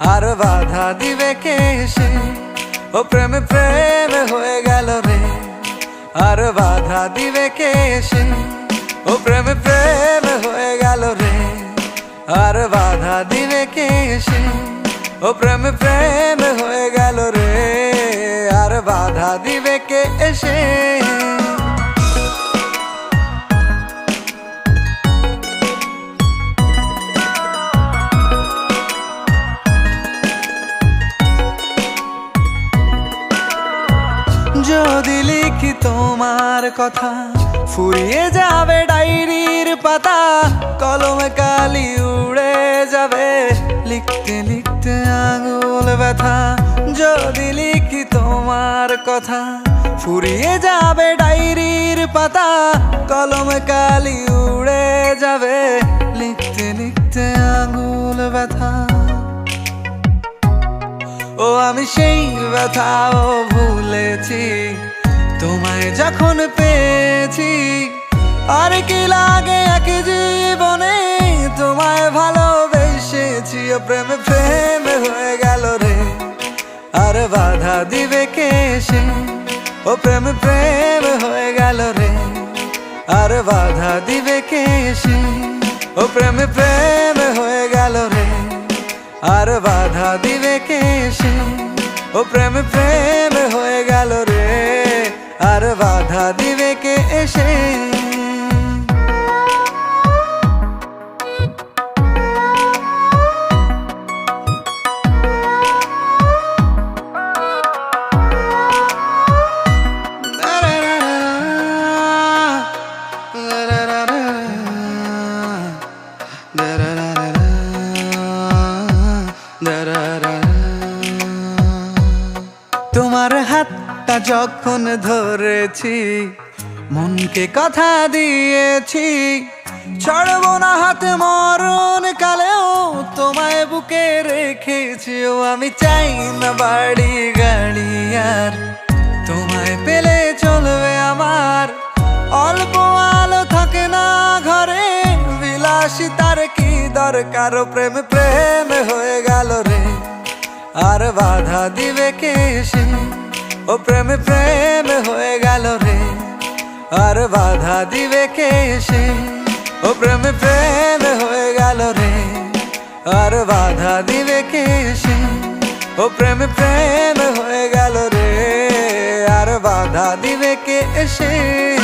আর বাধা দিবে কে সে? ও প্রেম প্রেম হয়ে গেল রে। আর বাধা দিবে কে সে? ও প্রেম প্রেম হয়ে গেল রে। আর বাধা দিবে কে সে? ও প্রেম প্রেম হয়ে গেল রে। আর বাধা দিবে কে এসে যদি লিখি তোমার কথা, ফুরিয়ে যাবে ডায়েরির পাতা, কলমে কালি উড়ে যাবে। লিখতে লিখতে আঙুল ব্যথা, যদি লিখি তোমার কথা, ফুরিয়ে যাবে ডায়েরির পাতা, কলমে কালি উড়ে যাবে। লিখতে লিখতে আঙুল ব্যথা। ও, আমি সেই ব্যথাও ভুলেছি। তোমায় যখন পেয়েছি, আর কি লাগে এক জীবনে? তোমায় ভালোবেসেছি, ও, প্রেম প্রেম হয়ে গেল রে। আর বাধা দিবে কে সে? ও, প্রেম প্রেম হয়ে গেল রে। আর বাধা দিবে কে সে? ও, প্রেম প্রেম হয়ে গেল রে। আর বাধা দিবে কে সে? ও প্রেম প্রেম হয়ে গেল রে। আর বাধা দিবে কে এসে তোমার হাতটা যখন ধরেছি, মনকে কথা দিয়েছি, ছাড়বো না হাত মরণ কালেও তোমায় বুকে রেখেছি। আমি চাই না বাড়ি গাড়ি আর তোমায় পেলে চলবে আমার। অল্প আলো থাকে না ঘরে বিলাসিতার কি দরকার প্রেম প্রেম হয়ে গেল রে। আর বাধা দিবে কে সে? ও প্রেম প্রেম হয়ে গেল রে। আর বাধা দিবে কে সে? ও প্রেম প্রেম হয়ে গেল রে। আর বাধা দিবে কে সে? ও প্রেম প্রেম হয়ে গেল রে। আর বাধা দিবে কে সে?